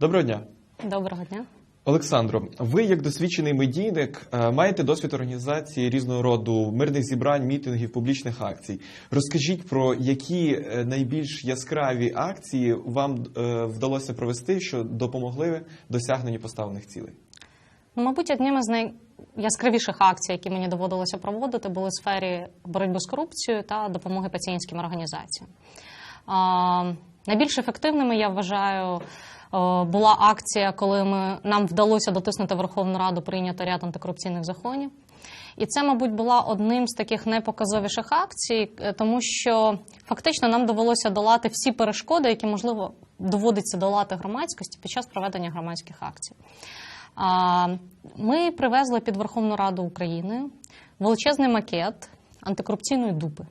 Доброго дня. Доброго дня. Олександро, ви як досвідчений медійник е, маєте досвід організації різного роду мирних зібрань, мітингів, публічних акцій. Розкажіть про які е, найбільш яскраві акції вам е, вдалося провести, що допомогли досягненню поставлених цілей. Ну, Мабуть, одним із найяскравіших акцій, які мені доводилося проводити, були в сфері боротьби з корупцією та допомоги пацієнтським організаціям. А, найбільш ефективними я вважаю. Е, Була акція, коли ми нам вдалося дотиснути Верховну Раду прийняти ряд антикорупційних законів. І це, мабуть, була одним з таких найпоказовіших акцій, е, тому що фактично нам довелося долати всі перешкоди, які можливо доводиться долати громадськості під час проведення громадських акцій. Ми привезли під Верховну Раду України величезний макет антикорупційної дупи.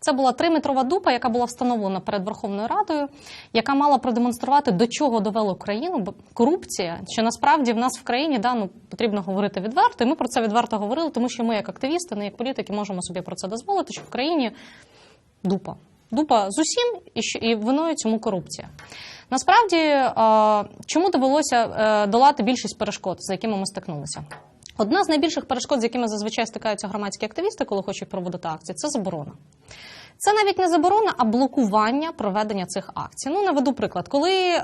Це була триметрова дупа, яка була встановлена перед Верховною Радою, яка мала продемонструвати, до чого довела Україну корупція. Що насправді в нас в країні да, ну, потрібно говорити відверто, і ми про це відверто говорили, тому що ми, як активісти, не як політики, можемо собі про це дозволити, що в країні дупа. Дупа з усім, і, виною цьому корупція. Насправді, чому довелося е, долати більшість перешкод, з якими ми стикнулися? Одна з найбільших перешкод, з якими зазвичай стикаються громадські активісти, коли хочуть проводити акції, це заборона. Це навіть не заборона, а блокування проведення цих акцій. Ну, наведу приклад. Коли е,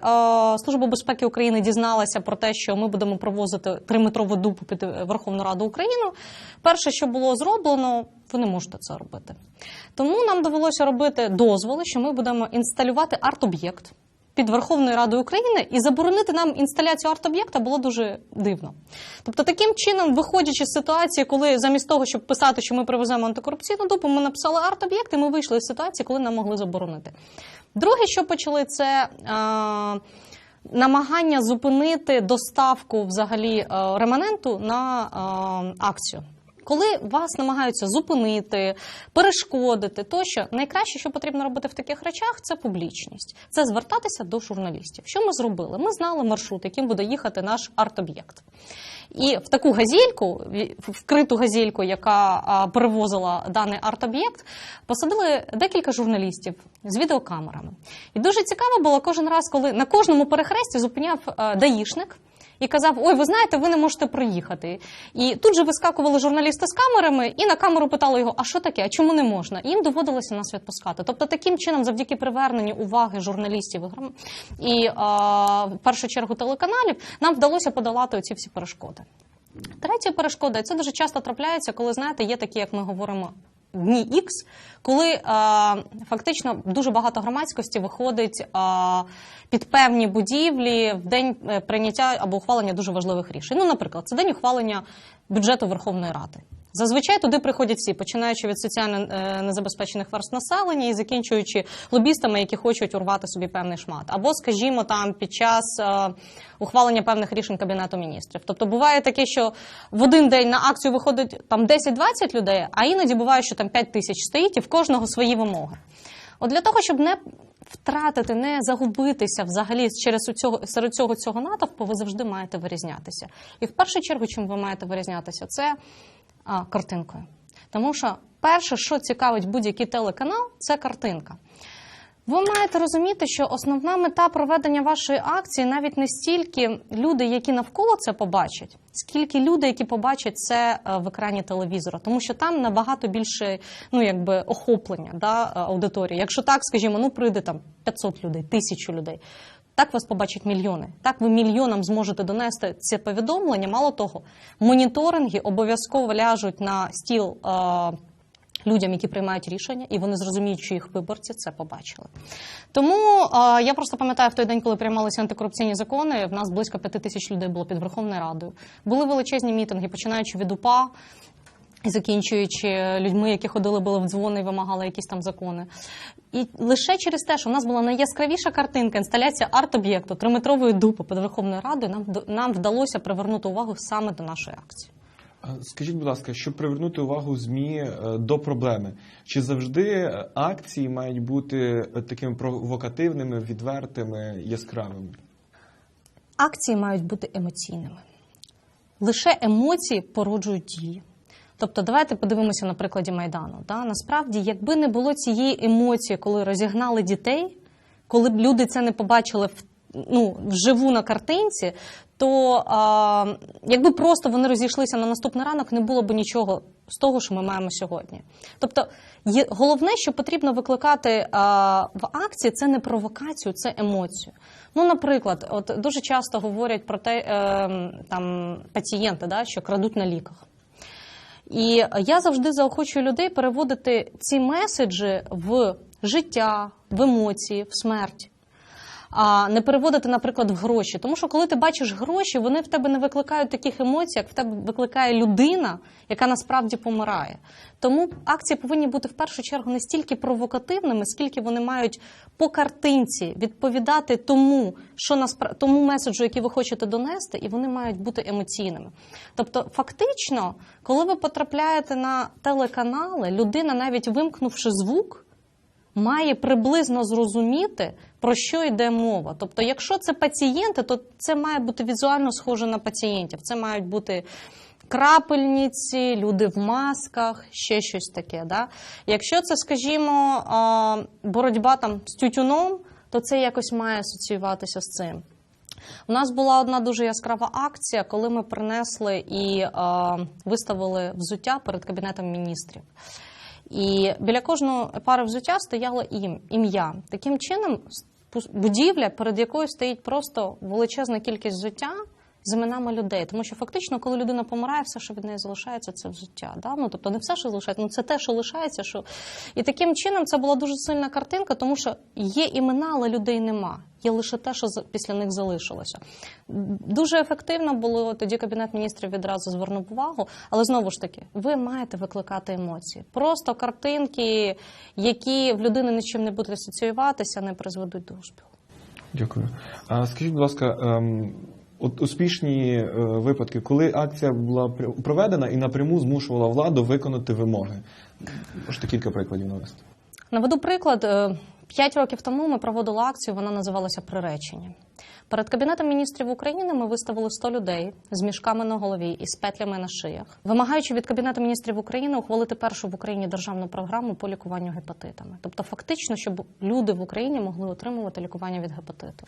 Служба безпеки України дізналася про те, що ми будемо провозити триметрову дупу під Верховну Раду України, перше, що було зроблено, ви не можете це робити. Тому нам довелося робити дозволи, що ми будемо інсталювати арт-об'єкт під Верховною Радою України і заборонити нам інсталяцію арт-об'єкта було дуже дивно. Тобто, таким чином, виходячи з ситуації, коли замість того, щоб писати, що ми привеземо антикорупційну дупу, ми написали арт-об'єкт, і ми вийшли з ситуації, коли нам могли заборонити. Друге, що почали, це. Е- Намагання зупинити доставку взагалі е, реманенту на е, акцію. Коли вас намагаються зупинити, перешкодити, тощо найкраще, що потрібно робити в таких речах, це публічність. Це звертатися до журналістів. Що ми зробили? Ми знали маршрут, яким буде їхати наш арт-об'єкт. І в таку газельку, в- вкриту газельку, яка перевозила даний арт-об'єкт, посадили декілька журналістів з відеокамерами. І дуже цікаво було кожен раз, коли на кожному перехресті зупиняв даїшник. І казав: Ой, ви знаєте, ви не можете проїхати. І тут же вискакували журналісти з камерами, і на камеру питали його: а що таке? А чому не можна? І їм доводилося нас відпускати. Тобто, таким чином, завдяки приверненню уваги журналістів і а, в першу чергу телеканалів, нам вдалося подолати оці всі перешкоди. Третя перешкода, і це дуже часто трапляється, коли знаєте, є такі, як ми говоримо. Дні Ікс, коли е, фактично дуже багато громадськості виходить е, під певні будівлі в день е, прийняття або ухвалення дуже важливих рішень. Ну, наприклад, це день ухвалення бюджету Верховної Ради. Зазвичай туди приходять всі, починаючи від соціально е, незабезпечених верст населення і закінчуючи лобістами, які хочуть урвати собі певний шмат, або, скажімо, там під час е, ухвалення певних рішень кабінету міністрів. Тобто буває таке, що в один день на акцію виходить там 10-20 людей, а іноді буває, що там 5 тисяч стоїть і в кожного свої вимоги. От для того, щоб не втратити, не загубитися взагалі через цього серед цього цього натовпу, ви завжди маєте вирізнятися. І в першу чергу, чим ви маєте вирізнятися, це а, картинкою. Тому що перше, що цікавить будь-який телеканал, це картинка. Ви маєте розуміти, що основна мета проведення вашої акції навіть не стільки люди, які навколо це побачать, скільки люди, які побачать це е, в екрані телевізора, тому що там набагато більше ну якби охоплення да, аудиторії. Якщо так, скажімо, ну прийде там 500 людей, тисячу людей. Так вас побачать мільйони. Так ви мільйонам зможете донести це повідомлення. Мало того, моніторинги обов'язково ляжуть на стіл. Е, людям, які приймають рішення, і вони зрозуміють, що їх виборці це побачили. Тому е, я просто пам'ятаю в той день, коли приймалися антикорупційні закони, в нас близько п'яти тисяч людей було під Верховною Радою. Були величезні мітинги, починаючи від УПА. І закінчуючи людьми, які ходили були в дзвони і вимагали якісь там закони. І лише через те, що в нас була найяскравіша картинка, інсталяція арт-об'єкту триметрової дупи під Верховною Радою, нам, нам вдалося привернути увагу саме до нашої акції. Скажіть, будь ласка, щоб привернути увагу ЗМІ е, до проблеми, чи завжди е, акції мають бути е, такими провокативними, відвертими, яскравими? Акції мають бути емоційними. Лише емоції породжують дії. Тобто, давайте подивимося на прикладі Майдану. Да? Насправді, якби не було цієї емоції, коли розігнали дітей, коли б люди це не побачили в ну, вживу на картинці, то а, якби просто вони розійшлися на наступний ранок, не було б нічого з того, що ми маємо сьогодні. Тобто, є, головне, що потрібно викликати а, в акції, це не провокацію, це емоцію. Ну, наприклад, от дуже часто говорять про те, е, там пацієнти, да, що крадуть на ліках. І я завжди заохочую людей переводити ці меседжі в життя, в емоції, в смерть. А не переводити, наприклад, в гроші. Тому що коли ти бачиш гроші, вони в тебе не викликають таких емоцій, як в тебе викликає людина, яка насправді помирає. Тому акції повинні бути в першу чергу не стільки провокативними, скільки вони мають по картинці відповідати тому, що наспра... тому меседжу, який ви хочете донести, і вони мають бути емоційними. Тобто, фактично, коли ви потрапляєте на телеканали, людина, навіть вимкнувши звук, має приблизно зрозуміти, про що йде мова. Тобто, якщо це пацієнти, то це має бути візуально схоже на пацієнтів. Це мають бути крапельниці, люди в масках, ще щось таке. Да? Якщо це, скажімо, боротьба там з тютюном, то це якось має асоціюватися з цим. У нас була одна дуже яскрава акція, коли ми принесли і виставили взуття перед кабінетом міністрів. І біля кожної пари взуття стояло ім, ім'я. Таким чином, будівля, перед якою стоїть просто величезна кількість взуття з іменами людей. Тому що фактично, коли людина помирає, все, що від неї залишається, це взуття. Да? Ну, тобто не все, що залишається, ну це те, що лишається. Що... І таким чином це була дуже сильна картинка, тому що є імена, але людей нема. Є лише те, що після них залишилося. Дуже ефективно було тоді Кабінет міністрів відразу звернув увагу, але знову ж таки, ви маєте викликати емоції. Просто картинки, які в людини нічим не будуть асоціюватися, не призведуть до успіху. Дякую. А скажіть, будь ласка, ем, от успішні е, випадки, коли акція була пр- проведена і напряму змушувала владу виконати вимоги. Можете кілька прикладів навести. Наведу приклад. Е, П'ять років тому ми проводили акцію, вона називалася Приречені. Перед Кабінетом міністрів України ми виставили 100 людей з мішками на голові і з петлями на шиях, вимагаючи від Кабінету міністрів України ухвалити першу в Україні державну програму по лікуванню гепатитами. Тобто, фактично, щоб люди в Україні могли отримувати лікування від гепатиту.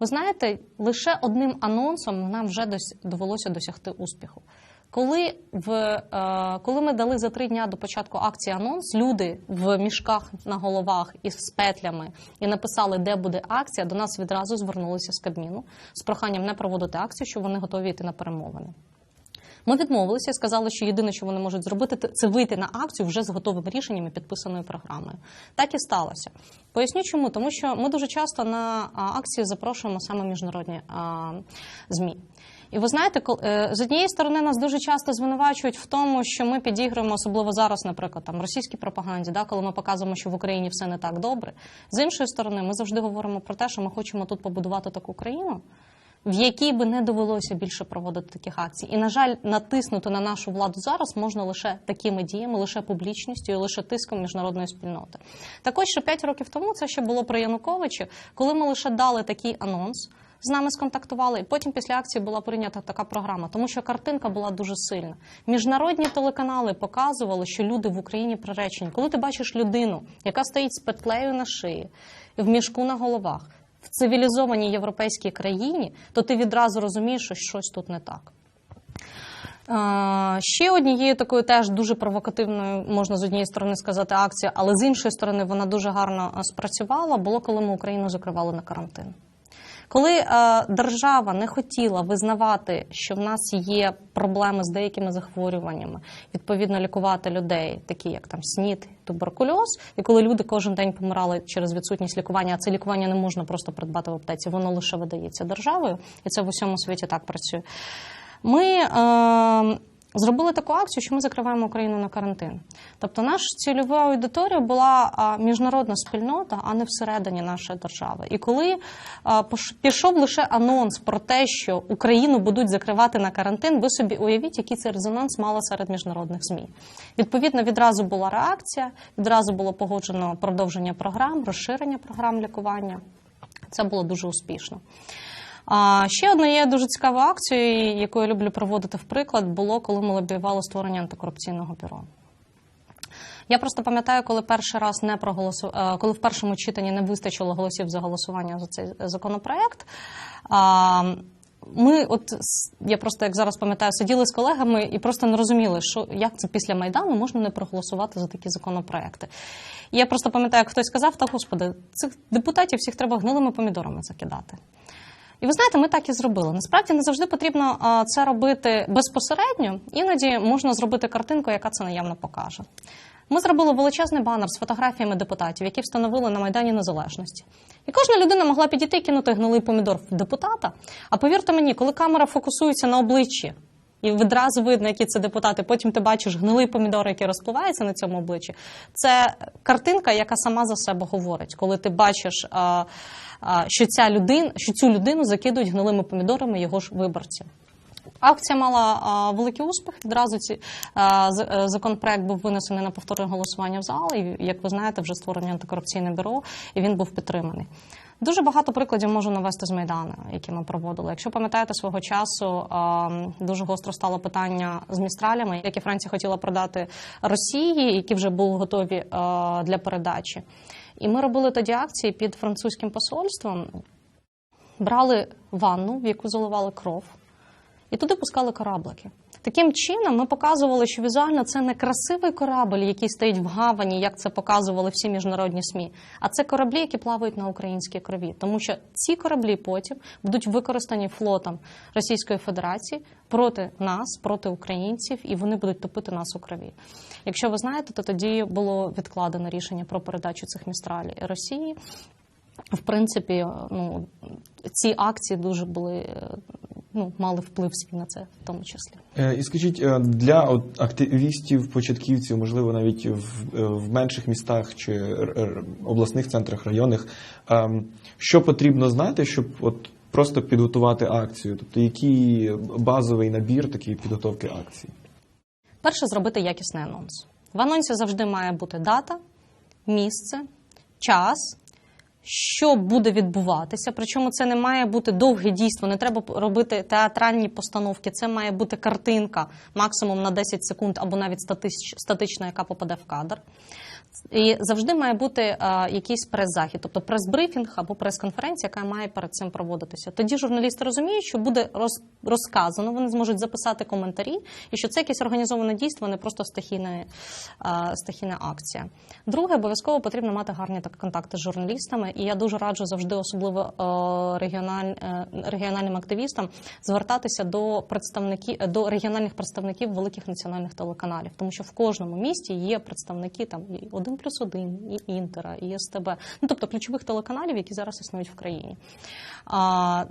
Ви знаєте, лише одним анонсом нам вже довелося досягти успіху. Коли, в, е, коли ми дали за три дня до початку акції анонс, люди в мішках на головах і з петлями і написали, де буде акція, до нас відразу звернулися з Кабміну з проханням не проводити акцію, що вони готові йти на перемовини. Ми відмовилися сказали, що єдине, що вони можуть зробити, це вийти на акцію вже з готовим рішенням і підписаною програмою. Так і сталося. Поясню чому, тому що ми дуже часто на акції запрошуємо саме міжнародні ЗМІ. І ви знаєте, е, з однієї сторони нас дуже часто звинувачують в тому, що ми підігруємо, особливо зараз, наприклад, там російській пропаганді, да, коли ми показуємо, що в Україні все не так добре. З іншої сторони, ми завжди говоримо про те, що ми хочемо тут побудувати таку країну, в якій би не довелося більше проводити таких акцій. І, на жаль, натиснути на нашу владу зараз можна лише такими діями, лише публічністю і лише тиском міжнародної спільноти. Також ще 5 років тому це ще було при Януковичі, коли ми лише дали такий анонс. З нами сконтактували, і потім після акції була прийнята така програма, тому що картинка була дуже сильна. Міжнародні телеканали показували, що люди в Україні приречені. Коли ти бачиш людину, яка стоїть з петлею на шиї, в мішку на головах, в цивілізованій європейській країні, то ти відразу розумієш, що щось тут не так. Ще однією такою теж дуже провокативною, можна з однієї сторони сказати, акція, але з іншої сторони вона дуже гарно спрацювала, було коли ми Україну закривали на карантин. Коли е, держава не хотіла визнавати, що в нас є проблеми з деякими захворюваннями, відповідно лікувати людей, такі як там СНІД, туберкульоз, і коли люди кожен день помирали через відсутність лікування, а це лікування не можна просто придбати в аптеці, воно лише видається державою, і це в усьому світі так працює. Ми е, зробили таку акцію, що ми закриваємо Україну на карантин. Тобто, наша цільова аудиторія була міжнародна спільнота, а не всередині нашої держави. І коли пішов лише анонс про те, що Україну будуть закривати на карантин, ви собі уявіть, який це резонанс мало серед міжнародних ЗМІ. Відповідно, відразу була реакція, відразу було погоджено продовження програм, розширення програм лікування. Це було дуже успішно. А ще однією дуже цікавою акцією, яку я люблю проводити в приклад, було коли ми лобіювали створення антикорупційного бюро. Я просто пам'ятаю, коли перший раз не проголосував, коли в першому читанні не вистачило голосів за голосування за цей законопроект. Ми, от я просто як зараз пам'ятаю, сиділи з колегами і просто не розуміли, що як це після майдану можна не проголосувати за такі законопроекти. І я просто пам'ятаю, як хтось сказав: та господи, цих депутатів всіх треба гнилими помідорами закидати. І ви знаєте, ми так і зробили. Насправді не завжди потрібно це робити безпосередньо. Іноді можна зробити картинку, яка це наявно покаже. Ми зробили величезний банер з фотографіями депутатів, які встановили на Майдані Незалежності. І кожна людина могла підійти і кинути гнилий помідор в депутата. А повірте мені, коли камера фокусується на обличчі, і відразу видно, які це депутати. Потім ти бачиш гнилий помідор, який розпливається на цьому обличчі. Це картинка, яка сама за себе говорить, коли ти бачиш, що ця людина, що цю людину закидують гнилими помідорами його ж виборці. Акція мала великий успіх. Відразу ці е, законопроект був винесений на повторне голосування в зал. І як ви знаєте, вже створено антикорупційне бюро, і він був підтриманий. Дуже багато прикладів можу навести з Майдану, які ми проводили. Якщо пам'ятаєте свого часу, дуже гостро стало питання з містралями, які Франція хотіла продати Росії, які вже були готові для передачі. І ми робили тоді акції під французьким посольством. Брали ванну, в яку заливали кров, і туди пускали кораблики. Таким чином ми показували, що візуально це не красивий корабль, який стоїть в гавані, як це показували всі міжнародні СМІ, а це кораблі, які плавають на українській крові. Тому що ці кораблі потім будуть використані флотом Російської Федерації проти нас, проти українців, і вони будуть топити нас у крові. Якщо ви знаєте, то тоді було відкладено рішення про передачу цих містралів Росії. В принципі, ну ці акції дуже були е, ну мали вплив свій на це, в тому числі. Е, І скажіть, е, для активістів, початківців, можливо, навіть в, в менших містах чи обласних центрах, районних, ем, що потрібно знати, щоб от просто підготувати акцію? Тобто, який базовий набір такої підготовки акції? Перше зробити якісний анонс. В анонсі завжди має бути дата, місце, час. Що буде відбуватися? Причому це не має бути довге дійство, не треба робити театральні постановки. Це має бути картинка максимум на 10 секунд або навіть статич- статична, яка попаде в кадр. І завжди має бути е, якийсь прес-захід, тобто прес-брифінг або прес-конференція, яка має перед цим проводитися. Тоді журналісти розуміють, що буде роз, розказано, вони зможуть записати коментарі, і що це якесь організоване дійство, не просто стихійна, е, стихійна акція. Друге, обов'язково потрібно мати гарні так, контакти з журналістами, і я дуже раджу завжди, особливо е, регіональ, е, регіональним активістам, звертатися до представників до регіональних представників великих національних телеканалів, тому що в кожному місті є представники там 1 плюс 1, і Інтера, і СТБ, ну тобто ключових телеканалів, які зараз існують в країні. А,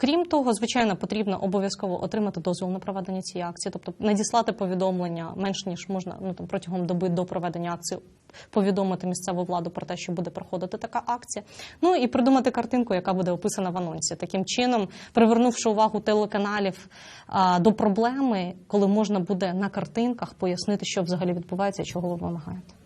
Крім того, звичайно, потрібно обов'язково отримати дозвіл на проведення цієї акції, тобто надіслати повідомлення менш ніж можна ну там протягом доби до проведення акції, повідомити місцеву владу про те, що буде проходити така акція. Ну і придумати картинку, яка буде описана в анонсі. Таким чином, привернувши увагу телеканалів а, до проблеми, коли можна буде на картинках пояснити, що взагалі відбувається чого ви вимагаєте.